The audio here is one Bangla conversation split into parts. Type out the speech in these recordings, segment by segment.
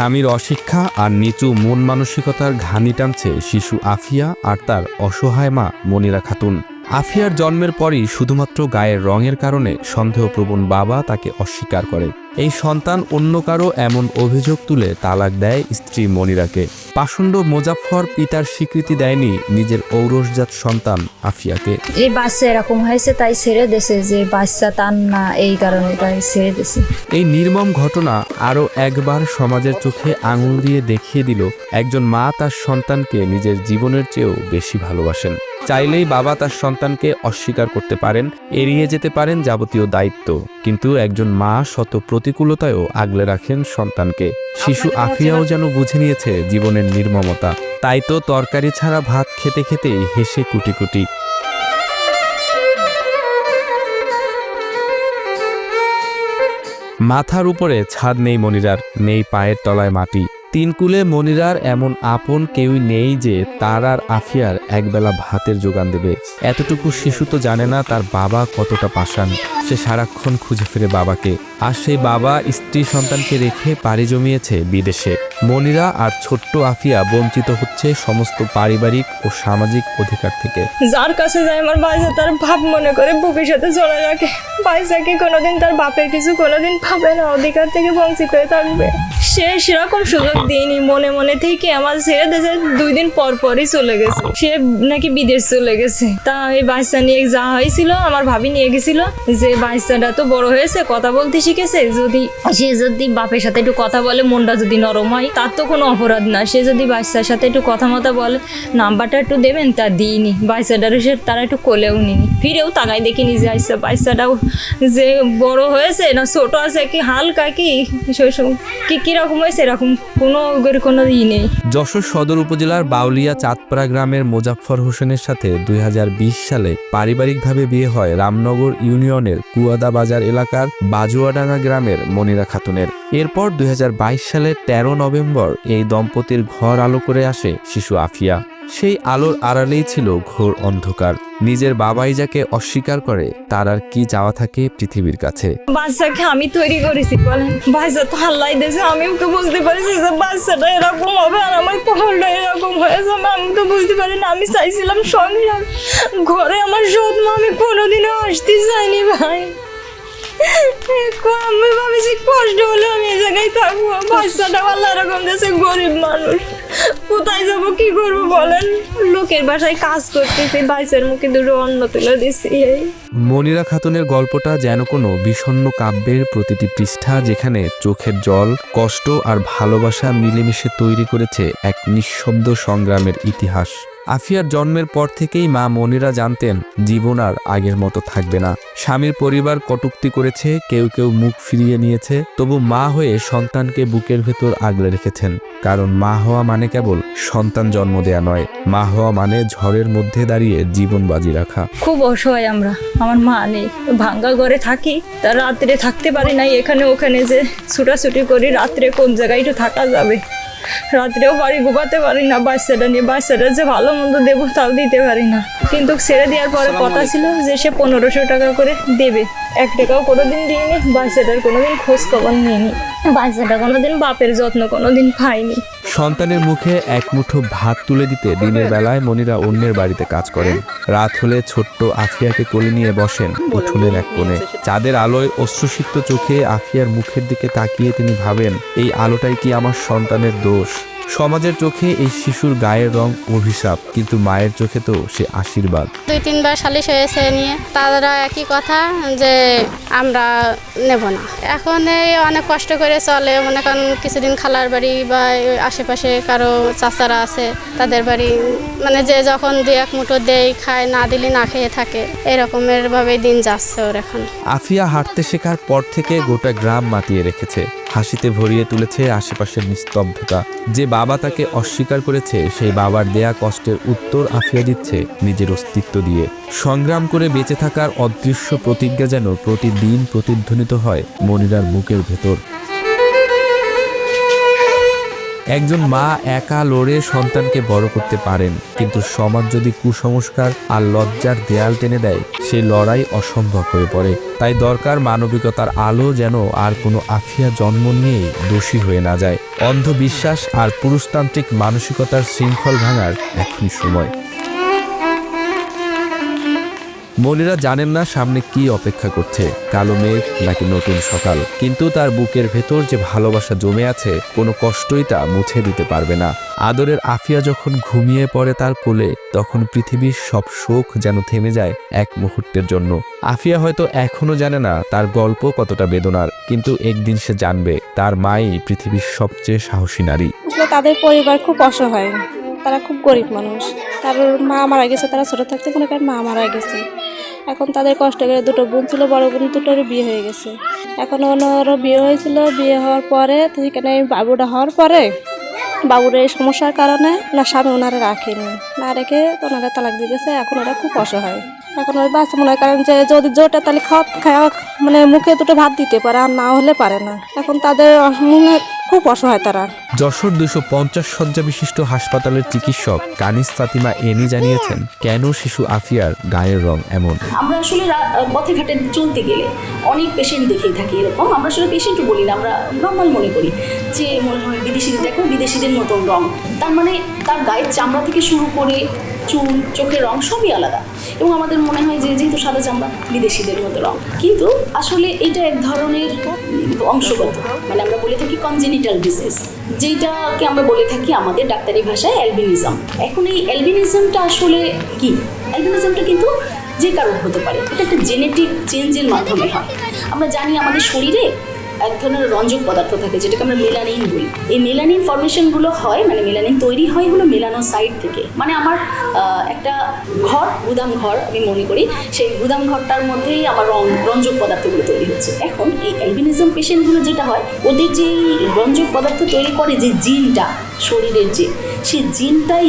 স্বামীর অশিক্ষা আর নিচু মন মানসিকতার ঘানি টানছে শিশু আফিয়া আর তার অসহায় মা মনিরা খাতুন। আফিয়ার জন্মের পরই শুধুমাত্র গায়ের রঙের কারণে সন্দেহপ্রবণ বাবা তাকে অস্বীকার করে। এই সন্তান অন্য কারও এমন অভিযোগ তুলে তালাক দেয় স্ত্রী মনিরাকে। পাষণ্ড মোজাফফর পিতার স্বীকৃতি দেয়নি নিজের ঔরসজাত সন্তান আফিয়াকে। এই বাচ্চা এরকম হয়েছে তাই ছেড়ে দেছে যে বাচ্চা তার না এই কারণে তাই ছেড়ে দেছে এই নির্মম ঘটনা আরও একবার সমাজের চোখে আঙুল দিয়ে দেখিয়ে দিল একজন মা তার সন্তানকে নিজের জীবনের চেয়েও বেশি ভালোবাসেন। চাইলেই বাবা তার সন্তানকে অস্বীকার করতে পারেন এড়িয়ে যেতে পারেন যাবতীয় দায়িত্ব। কিন্তু একজন মা শত প্রতিকূলতায়ও আগলে রাখেন সন্তানকে। শিশু আফিয়াও যেন বুঝে নিয়েছে জীবনের নির্মমতা। তাই তো তরকারি ছাড়া ভাত খেতে খেতেই হেসে কুটি কুটি। মাথার উপরে ছাদ নেই মনিরার নেই পায়ের তলায় মাটি। তিন কুলে মনিরার এমন আপন কেউই নেই যে তার আর আফিয়ার একবেলা ভাতের যোগান দেবে। এতটুকু শিশু তো জানে না তার বাবা কতটা পাষাণ। সে সারাক্ষণ খুঁজে ফিরে বাবাকে। আর সেই বাবা স্ত্রী সন্তানকে রেখে পাড়ি জমিয়েছে বিদেশে। মনিরা আর ছোট্ট আফিয়া বঞ্চিত হচ্ছে সমস্ত পারিবারিক ও সামাজিক অধিকার থেকে। যার কাছে যায় আমার বাচ্চা তার ভাব মনে করে বুকের সাথে চলে রাখে বাচ্চাকে কোনোদিন তার বাপের কিছু কোনোদিন পাবে না, অধিকার থেকে বঞ্চিত হয়ে থাকবে। সে সেরকম সুযোগ দিইনি মনে মনে থেকে আমার ছেড়ে দেশে দুই দিন পর পরই চলে গেছে। সে নাকি বিদেশ চলে গেছে। তা এই বাচ্চা নিয়ে যা হয়েছিল, আমার ভাবি নিয়ে গেছিল যে বাচ্চাটা তো বড় হয়েছে, কথা বলতে শিখেছে। যদি, সে যদি বাপের সাথে একটু কথা বলে, মনটা যদি নরম হয়, তার তো কোনো অপরাধ না। সে যদি বাচ্চার সাথে একটু কথা মতো বলে, নাম্বারটা একটু দেবেন, তা দিইনি। বাচ্চাটার সে, তারা একটু কোলেও নিনি ফিরেও তাকাই দেখিনি যে আচ্ছা বাচ্চাটাও যে বড় হয়েছে না ছোট আছে কি, হালকা কি? কি কীরকম হয়েছে, এরকম কোনো ওদের কোনো ই নেই। যশোর সদর উপজেলার বাউলিয়া চাঁদপাড়া গ্রামের মোজাফফর হোসেনের সাথে দুই হাজার বিশ সালে পারিবারিকভাবে বিয়ে হয় রামনগর ইউনিয়নের কুয়াদা বাজার এলাকার বাজুয়াডাঙ্গা গ্রামের মনিরা খাতুনের। এরপর দুই সালে ১৩ নভেম্বর এই দম্পতির ঘর আলো করে আসে শিশু আফিয়া। সেই আলোর আড়ালেই ছিল ঘোর অন্ধকার। নিজের বাবাই যাকে অস্বীকার করে, তার আর কি যাওয়া থাকে পৃথিবীর কাছে। বাচ্চাকে আমি তৈরি করেছি, বলেন। বাচ্চা তো হাল্লাই দিয়েছে আমি তো বুঝতে পারছি যে বাচ্চাটা এরকম হবে আর আমার কপালটা এরকম হয়ে যাবে আমি তো বুঝতে পারি না আমি চাইছিলাম সংসার। ঘরে আমার সৎ মা, আমি কোনোদিনও আসতে চাইনি ভাই। আমি ভাবেছি কষ্ট হলে আমি এই জায়গায় থাকব। বাচ্চাটা আল্লাহ এরকম দেশে গরিব মানুষ। কোথায় যাব, কি করব বলেন? লোকের বাসায় কাজ করতেছি, বাইসের মুখে দুটো অন্ন তুলে দিছি মনিরা খাতুনের গল্পটা যেন কোনো বিষণ্ন কাব্যের প্রতিটি পৃষ্ঠা যেখানে চোখের জল, কষ্ট আর ভালোবাসা মিলেমিশে তৈরি করেছে এক নিঃশব্দ সংগ্রামের ইতিহাস। আফিয়ার জন্মের পর থেকেই মা মনিরা জানতেন, জীবন আর আগের মতো থাকবে না। স্বামীর পরিবার কটুক্তি করেছে, কেউ কেউ মুখ ফিরিয়ে নিয়েছে, তবু মা হয়ে সন্তানকে বুকের ভেতর আগলে রেখেছেন। কারণ মা হওয়া মানে কেবল সন্তান জন্ম দেয়া নয়, মা হওয়া মানে ঝড়ের মধ্যে দাঁড়িয়ে জীবন বাজি রাখা। খুব অসহায় আমরা, আমার মা নেই। ভাঙ্গা ঘরে থাকি, তা রাত্রে থাকতে পারি নাই, এখানে ওখানে যে ছুটাছুটি করি, রাত্রে কোন জায়গায় একটু থাকা যাবে? রাত্রেও বাড়ি ঘুমাতে পারি না বাচ্চাটা নিয়ে বাচ্চাটা যে ভালো মন্দ দেবো তাও দিতে পারি না। কিন্তু ছেড়ে দেওয়ার পরে কথা ছিল যে সে পনেরোশো টাকা করে দেবে। এক টাকাও কোনোদিন দিইনি বাচ্চাটার কোনোদিন খোঁজ খবর নিইনি। বাচ্চাটা কোনোদিন বাপের যত্ন কোনোদিন পাইনি। সন্তানের মুখে এক মুঠো ভাত তুলে দিতে দিনের বেলায় মনিরা অন্যের বাড়িতে কাজ করেন। রাত হলে ছোট্ট আফিয়াকে কোলে নিয়ে বসেন উঠোনের এক কোণে। চাঁদের আলোয় অশ্রুসিক্ত চোখে আফিয়ার মুখের দিকে তাকিয়ে তিনি ভাবেন, এই আলোটাই কি আমার সন্তানের দোষ? সমাজের চোখে এই শিশুর গায়ের রং অভিশাপ কিন্তু মায়ের চোখে তো সে আশীর্বাদ। দুই তিনবার সালিশ হয়েছে নিয়ে। তারা একই কথা যে আমরা নেব না। এখন এই অনেক কষ্ট করে চলে। মনে করেন কিছুদিন খালার বাড়ি বা আশেপাশে কারও চাচারা আছে তাদের বাড়ি মানে যে যখন দুই এক মুঠো দেয় খায় না দিলে না খেয়ে থাকে এরকমের ভাবেই দিন যাচ্ছে ওর এখন। আফিয়া হাঁটতে শেখার পর থেকে গোটা গ্রাম মাতিয়ে রেখেছে। হাসিতে ভরিয়ে তুলেছে আশেপাশের নিস্তব্ধতা। যে বাবা তাকে অস্বীকার করেছে, সেই বাবার দেয়া কষ্টের উত্তর আফিয়া দিচ্ছে নিজের অস্তিত্ব দিয়ে। সংগ্রাম করে বেঁচে থাকার অদৃশ্য প্রতিজ্ঞা যেন প্রতিদিন প্রতিধ্বনিত হয় মনিরার বুকের ভেতর। একজন মা একা লড়ে সন্তানকে বড় করতে পারেন, কিন্তু সমাজ যদি কুসংস্কার আর লজ্জার দেয়াল টেনে দেয় সেই লড়াই অসম্ভব হয়ে পড়ে। তাই দরকার মানবিকতার আলো যেন আর কোনো আফিয়া জন্ম নিয়ে দোষী হয়ে না যায়। অন্ধবিশ্বাস আর পুরুষতান্ত্রিক মানসিকতার শৃঙ্খল ভাঙার এখনই সময়। মনিরা জানেন না সামনে কি অপেক্ষা করছে, কালো মেঘ নাকি নতুন সকাল। কিন্তু তার বুকের ভেতর যে ভালোবাসা জমে আছে, কোনো কষ্টই তা মুছে দিতে পারবে না। আদরের আফিয়া যখন ঘুমিয়ে পড়ে তার কোলে, তখন পৃথিবীর সব শোক যেন থেমে যায় এক মুহূর্তের জন্য। আফিয়া হয়তো এখনও জানে না তার গল্প কতটা বেদনার, কিন্তু একদিন সে জানবে, তার মাই পৃথিবীর সবচেয়ে সাহসী নারী। তাদের পরিবার খুব অসহায়। তারা খুব গরিব মানুষ। তার মা মারা গেছে, তারা ছোটো থাকতে কোনো কারণ মা মারা গেছে। এখন তাদের কষ্ট করে দুটো বোন ছিল, বড় বোন দুটোরও বিয়ে হয়ে গেছে। এখন ওনারও বিয়ে হয়েছিল, বিয়ে হওয়ার পরে সেখানে বাবুটা হওয়ার পরে বাবুর এই সমস্যার কারণে ওনার স্বামী ওনারা রাখেনি। না রেখে ওনারা তালাক দিয়ে গেছে এখন ওরা খুব অসহায়। এখন ওই বাচ্চা মনে করেন যে যদি জোরটা তাহলে খাওয়া খাওয়া মানে মুখে দুটো ভাত দিতে পারে আর না হলে পারে না। এখন তাদের মনে খুব অসহায় তারা। যশোর দুশো পঞ্চাশ শয্যা বিশিষ্ট হাসপাতালের চিকিৎসক কানিস ফাতিমা এনি জানিয়েছেন কেন শিশু আফিয়ার গায়ের রং এমন? আমরা আসলে পথে ঘাটে চলতে গেলে অনেক পেশেন্ট দেখেই থাকি এরকম। আমরা আসলে পেশেন্টও বলি না আমরা নর্মাল মনে করি যে মনে হয় বিদেশিদের দেখো বিদেশিদের মতন রং। তার মানে তার গায়ের চামড়া থেকে শুরু করে চুল, চোখের রং সবই আলাদা। এবং আমাদের মনে হয় যে যেহেতু সাদা চামড়া, বিদেশিদের মতো রং। কিন্তু আসলে এটা এক ধরনের অংশগত। মানে আমরা বলে থাকি কনজেনিটাল ডিজিজ যেটাকে আমরা বলে থাকি আমাদের ডাক্তারি ভাষায় অ্যালবিনিজম এখন এই অ্যালবিনিজমটা আসলে কি? অ্যালবিনিজমটা কিন্তু যে কারোর হতে পারে। এটা একটা জেনেটিক চেঞ্জের মাধ্যমে হয়। আমরা জানি আমাদের শরীরে এক ধরনের রঞ্জক পদার্থ থাকে, যেটাকে আমরা মেলানিন বলি। এই মেলানিন ফর্মেশনগুলো হয় মানে মেলানিন তৈরি হয় হলো মেলানোসাইট থেকে। মানে আমার একটা ঘর, গুদাম ঘর, আমি মনে করি, সেই গুদাম ঘরটার মধ্যেই আমার রং, রঞ্জক পদার্থগুলো তৈরি হচ্ছে। এখন এই অ্যালবিনিজম পেশেন্টগুলো যেটা হয়, ওদের যে রঞ্জক পদার্থ তৈরি করে যে জিনটা, শরীরের যে, সেই জিনটাই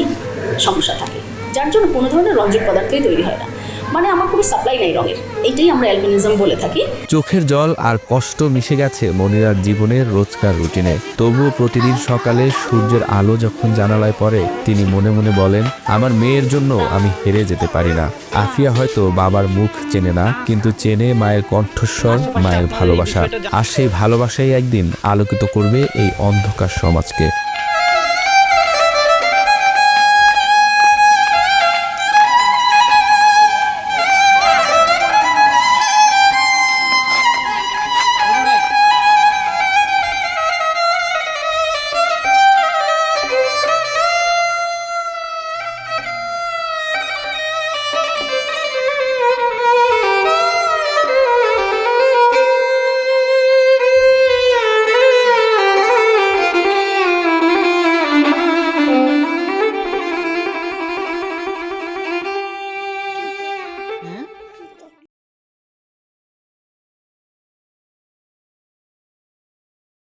সমস্যা থাকে। যার জন্য কোনো ধরনের রঞ্জক পদার্থই তৈরি হয় না। মানে আমার কোনো সাপ্লাই নাই রঙের। এইটাই আমরা অ্যালবিনিজম বলে থাকি। চোখের জল আর কষ্ট মিশে গেছে মনিরার জীবনের রোজকার রুটিনে। তবুও প্রতিদিন সকালে সূর্যের আলো যখন জানালায় পড়ে, তিনি মনে মনে বলেন, আমার মেয়ের জন্য আমি হেরে যেতে পারি না। আফিয়া হয়তো বাবার মুখ চেনে না, কিন্তু চেনে মায়ের কণ্ঠস্বর, মায়ের ভালোবাসা। আর সেই ভালোবাসাই একদিন আলোকিত করবে এই অন্ধকার সমাজকে।